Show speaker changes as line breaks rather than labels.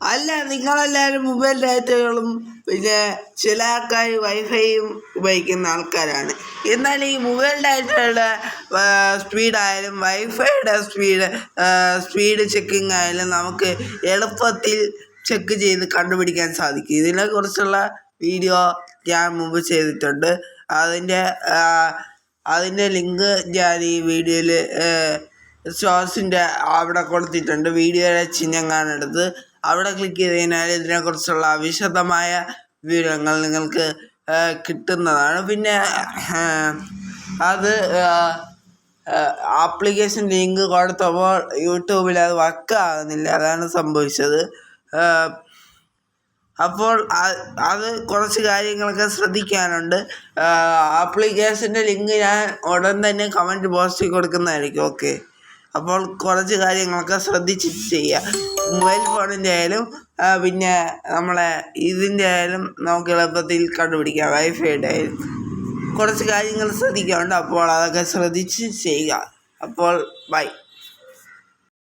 അല്ല നിങ്ങളെല്ലാവരും മൊബൈൽ ഡാറ്റകളും പിന്നെ ചില ആൾക്കാർ വൈഫൈയും ഉപയോഗിക്കുന്ന ആൾക്കാരാണ്. എന്നാൽ ഈ മൊബൈൽ ഡാറ്റയുടെ സ്പീഡായാലും വൈഫൈയുടെ സ്പീഡ് സ്പീഡ് ചെക്കിംഗ് ആയാലും നമുക്ക് എളുപ്പത്തിൽ ചെക്ക് ചെയ്ത് കണ്ടുപിടിക്കാൻ സാധിക്കും. ഇതിനെക്കുറിച്ചുള്ള വീഡിയോ ഞാൻ മുമ്പ് ചെയ്തിട്ടുണ്ട്. അതിന്റെ അതിന്റെ ലിങ്ക് ഞാൻ ഈ വീഡിയോയിൽ ഷോർട്സിന്റെ അവിടെ കൊടുത്തിട്ടുണ്ട്. വീഡിയോയുടെ ചിഹ്നം കാണുന്നത് അവിടെ ക്ലിക്ക് ചെയ്ത് കഴിഞ്ഞാൽ ഇതിനെക്കുറിച്ചുള്ള വിശദമായ വിവരങ്ങൾ നിങ്ങൾക്ക് കിട്ടുന്നതാണ്. പിന്നെ അത് ആപ്ലിക്കേഷൻ ലിങ്ക് കൊടുത്തപ്പോൾ യൂട്യൂബിൽ അത് വർക്ക് വർക്കാകുന്നില്ല അതാണ് സംഭവിച്ചത്. അപ്പോൾ അത് കുറച്ച് കാര്യങ്ങളൊക്കെ ശ്രദ്ധിക്കാനുണ്ട്. ആപ്ലിക്കേഷന്റെ ലിങ്ക് ഞാൻ ഉടൻ തന്നെ കമന്റ് ബോക്സിൽ കൊടുക്കുന്നതായിരിക്കും. ഓക്കെ അപ്പോൾ കുറച്ച് കാര്യങ്ങളൊക്കെ ശ്രദ്ധിച്ച് ചെയ്യുക മൊബൈൽ ഫോണിന്റെ ആയാലും പിന്നെ നമ്മളെ ഇതിന്റെ ആയാലും നമുക്ക് എളുപ്പത്തിൽ കണ്ടുപിടിക്കാം. വൈഫൈയുടെ ആയാലും. കുറച്ച് കാര്യങ്ങൾ ശ്രദ്ധിക്കാറുണ്ട് അപ്പോൾ അതൊക്കെ ശ്രദ്ധിച്ച് ചെയ്യുക അപ്പോൾ ബൈ.